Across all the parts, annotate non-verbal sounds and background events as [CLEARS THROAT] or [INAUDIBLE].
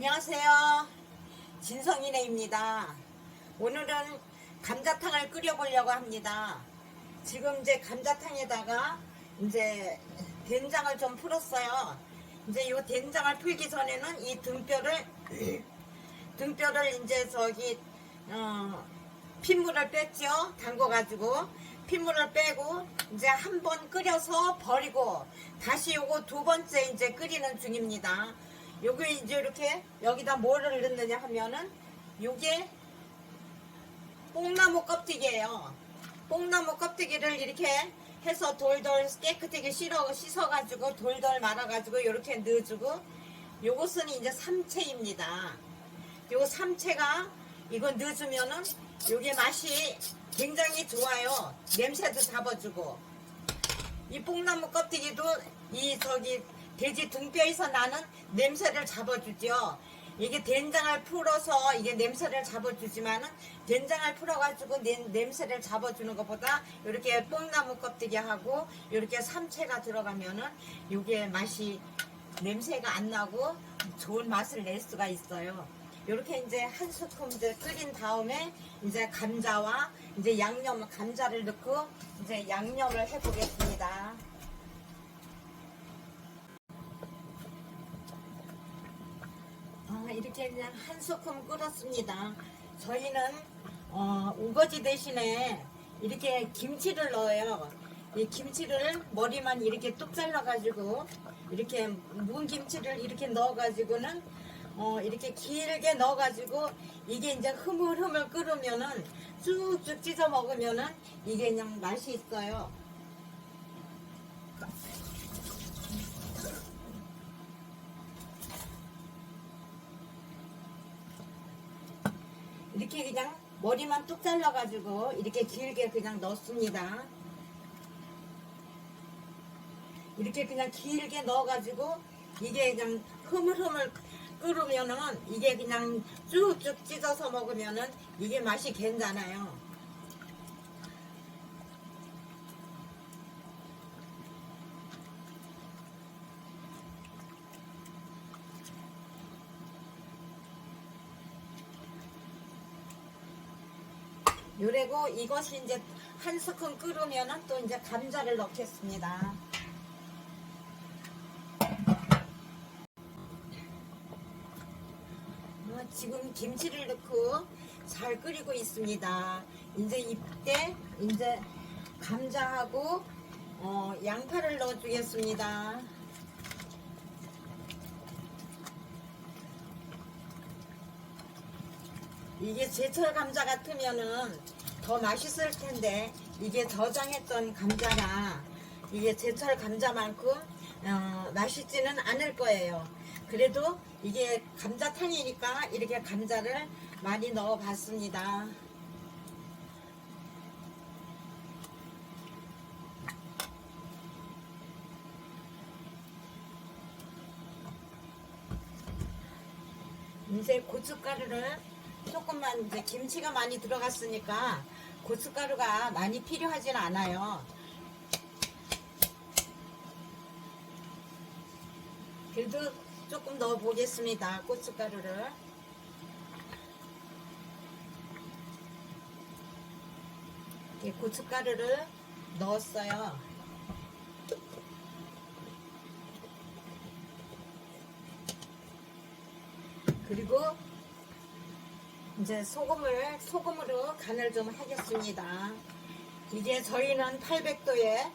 안녕하세요. 진성이네입니다. 오늘은 감자탕을 끓여보려고 합니다. 지금 이제 감자탕에다가 이제 된장을 좀 풀었어요. 이제 이 된장을 풀기 전에는 이 등뼈를 [CLEARS THROAT] 등뼈를 이제 저기 어, 핏물을 뺐죠. 담궈가지고 핏물을 빼고 이제 한 번 끓여서 버리고 다시 요거 두 번째 이제 끓이는 중입니다. 요게 이제 이렇게 여기다 뭐를 넣느냐 하면은 요게 뽕나무 껍데기예요. 뽕나무 껍데기를 이렇게 해서 돌돌 깨끗하게 씻어, 씻어가지고 돌돌 말아가지고 이렇게 넣어주고 요것은 이제 삼채입니다. 요거 삼채가 이거 넣어주면은 요게 맛이 굉장히 좋아요. 냄새도 잡아주고 이 뽕나무 껍데기도 이 저기 돼지 등뼈에서 나는 냄새를 잡아주죠. 이게 된장을 풀어서 이게 냄새를 잡아주지만은 된장을 풀어가지고 냄- 냄새를 잡아주는 것보다 이렇게 뽕나무 껍데기하고 이렇게 삼채가 들어가면은 이게 맛이 냄새가 안 나고 좋은 맛을 낼 수가 있어요. 이렇게 이제 한 스푼 이제 끓인 다음에 이제 감자와 이제 양념 감자를 넣고 이제 양념을 해보겠습니다. 아, 이렇게 그냥 한 스푼 끓었습니다. 저희는 어, 우거지 대신에 이렇게 김치를 넣어요. 이 김치를 머리만 이렇게 뚝 잘라가지고 이렇게 문 김치를 이렇게 넣어가지고는 어, 이렇게 길게 넣어가지고 이게 이제 흐물흐물 끓으면은 쭉쭉 찢어 먹으면은 이게 그냥 맛이 있어요. 이렇게 그냥 머리만 뚝 잘라가지고 이렇게 길게 그냥 넣습니다. 이렇게 그냥 길게 넣어가지고 이게 그냥 흐물흐물 끓으면은 이게 그냥 쭉쭉 찢어서 먹으면은 이게 맛이 괜찮아요. 요래고 이것이 이제 한 스푼 끓으면은 또 이제 감자를 넣겠습니다. 어, 지금 김치를 넣고 잘 끓이고 있습니다. 이제 이때 이제 감자하고 어, 양파를 넣어주겠습니다. 이게 제철 감자 같으면은 더 맛있을 텐데 이게 저장했던 감자라 이게 제철 감자만큼 어, 맛있지는 않을 거예요. 그래도 이게 감자탕이니까 이렇게 감자를 많이 넣어 봤습니다. 이제 고춧가루를 조금만 이제 김치가 많이 들어갔으니까 고춧가루가 많이 필요하진 않아요. 그래도 조금 넣어 보겠습니다. 고춧가루를. 고춧가루를 넣었어요. 그리고 이제 소금을 소금으로 간을 좀 하겠습니다. 이게 저희는 800도에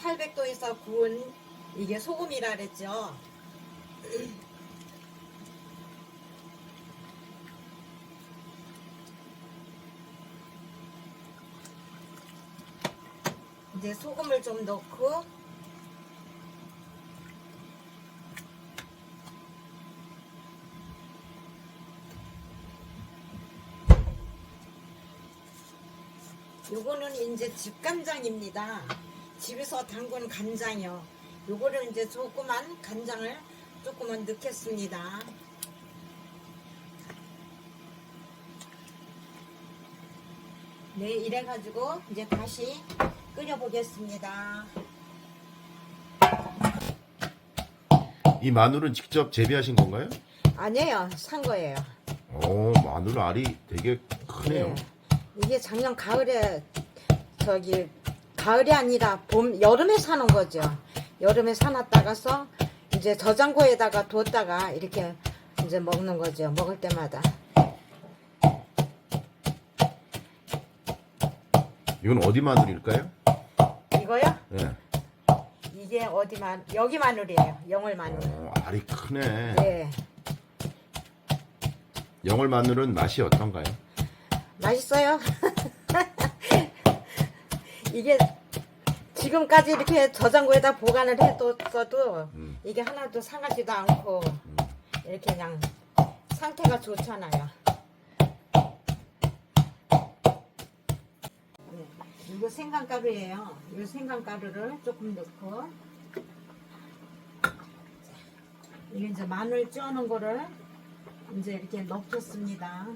800도에서 구운 이게 소금이라 그랬죠. 이제 소금을 좀 넣고 요거는 이제 집간장입니다. 집에서 담근 간장이요. 요거를 이제 조그만 간장을 조금만 넣겠습니다. 네, 이래가지고 이제 다시 끓여보겠습니다. 이 마늘은 직접 재배하신 건가요? 아니에요. 산 거예요. 오 마늘 알이 되게 크네요. 네. 이게 작년 가을에 저기 가을이 아니라 봄 여름에 사놓은 거죠. 여름에 사놨다가서 이제 저장고에다가 뒀다가 이렇게 이제 먹는 거죠. 먹을 때마다. 이건 어디 마늘일까요? 이거요? 예. 이게 어디 만 여기 마늘이에요. 영월 마늘. 어, 알이 크네. 네. 영월 마늘은 맛이 어떤가요? 맛있어요. [LAUGHS] 이게 지금까지 이렇게 저장고에다 보관을 해뒀어도 음. 이게 하나도 상하지도 않고 이렇게 그냥 상태가 좋잖아요. 네, 이거 생강가루예요. 이 생강가루를 조금 넣고 이게 이제 마늘 쪄는 거를 이제 이렇게 넣겠습니다.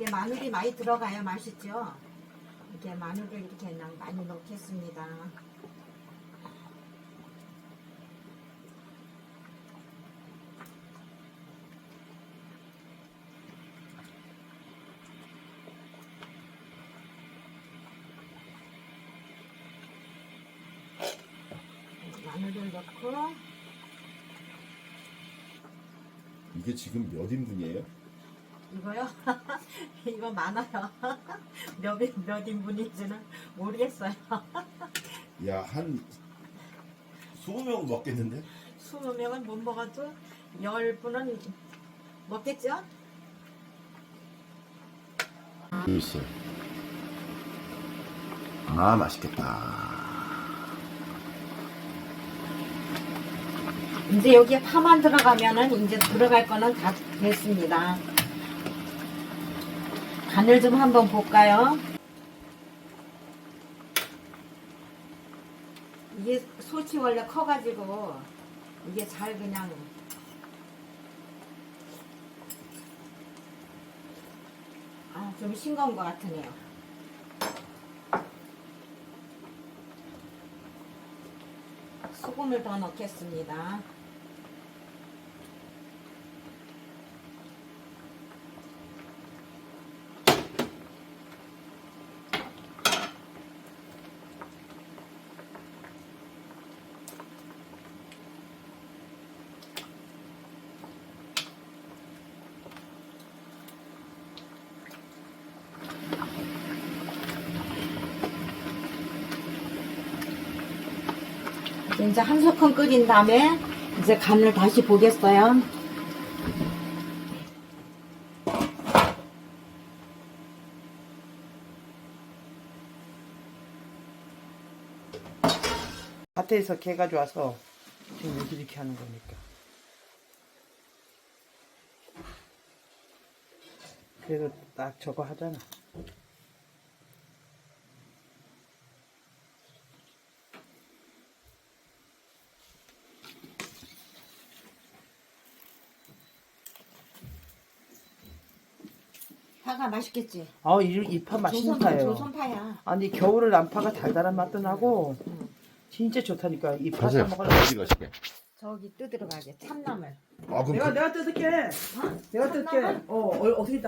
이게 마늘이 많이 들어가야 맛있죠. 이렇게 마늘을 이렇게 그냥 많이 넣겠습니다. 마늘을 넣고 이게 지금 몇 인분이에요? 이거요? [LAUGHS] 이거 많아요. [LAUGHS] 몇, 인- 몇 인분인지는 모르겠어요. [LAUGHS] 야, 한 20명 먹겠는데? 20명은 못 먹어도 10분은 먹겠죠? 있어요. 아, 맛있겠다. 이제 여기에 파만 들어가면은 이제 들어갈 거는 다 됐습니다. 간을 좀 한번 볼까요? 이게 솔치 원래 커가지고 이게 잘 그냥 아, 좀 싱거운 것 같으네요. 소금을 더 넣겠습니다. 이제 한 소끔 끓인 다음에 이제 간을 다시 보겠어요. 밭에서 개 가져와서 지금 여기 이렇게 하는 거니까. 그래도 딱 저거 하잖아. 파가 맛있겠지? 아, 이, 이파 맛있는 조선, 파예요. 조선파야. 아니, 겨울을 난파가 달달한 맛도 나고, 진짜 좋다니까. 이파 가세요. 먹으려 어디 가시게? 저기 뜯으러 가게. 참나물. 아, 그럼 내가, 그- 내가 뜯을게. 어? 내가 뜯을게. 참나물? 어, 어, 어떻게 있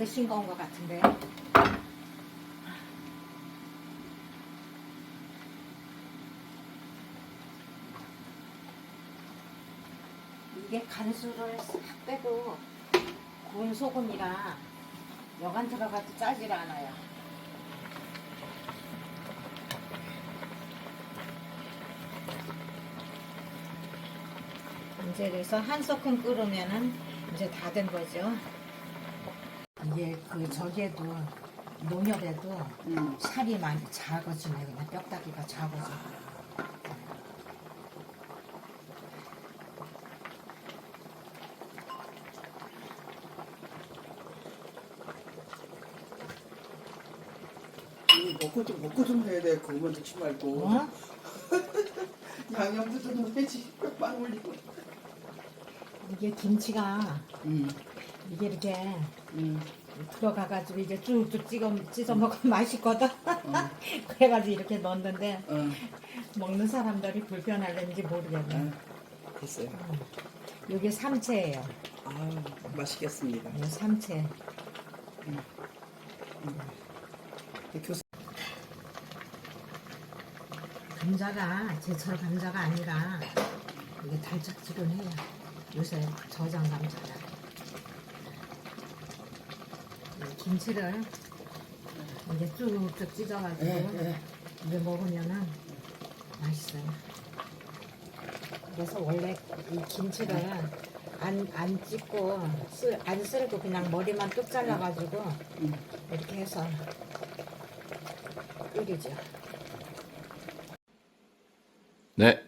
다. 더 싱거운 것 같은데. 이게 간수를 싹 빼고 구운 소금이라 여간 들어가도 짜질 않아요. 이제 그래서 한 소끔 끓으면은 이제 다 된 거죠. 이게 그 저기에도 농협에도 음. 살이 많이 작아지네 그냥 뼈다귀가 작아져. 이거 먹고 좀 먹고 좀 해야 돼. 그거만 듣지 말고. 어? [LAUGHS] 양념도 좀 넣어야지. 빵 올리고. 이게 김치가 음. 이게 이렇게 음. 들어가가지고 이제 쭉쭉 찍어 찢어 먹으면 [LAUGHS] 맛있거든. [LAUGHS] 그래가지고 이렇게 넣었는데 어. 먹는 사람들이 불편할는지 모르겠네. 아, 됐어요. 이게 삼채예요. 아, 맛있겠습니다. 이 삼채. 교수. 감자가 제철 감자가 아니라 이게 달짝지근해요. 요새 저장 감자라. 이 김치를 이제 쭉쭉 찢어가지고 예, 예. 이제 먹으면은 맛있어요. 그래서 원래 이 김치를 안, 안 찢고 쓰, 안 썰고 그냥 머리만 뚝 잘라가지고 음. 이렇게 해서 끓이죠. 네.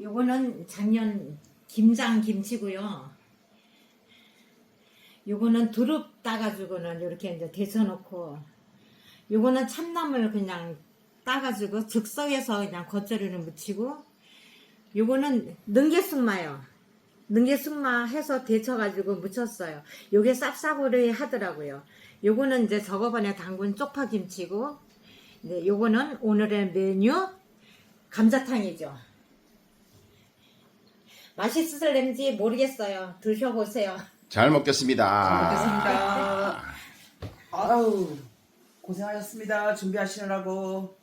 요거는 작년 김장 김치고요. 요거는 두릅 따가지고는 이렇게 이제 데쳐놓고, 요거는 참나물 그냥 따가지고 즉석에서 그냥 겉절이를 묻히고, 요거는 능계숙마요. 능계숙마 해서 데쳐가지고 묻혔어요. 요게 쌉싸구리 하더라고요. 요거는 이제 저거번에 담근 쪽파김치고, 네, 요거는 오늘의 메뉴 감자탕이죠. 맛있을는지 모르겠어요. 드셔보세요. 잘 먹겠습니다. 먹겠습니다. 아우, 고생하셨습니다. 준비하시느라고.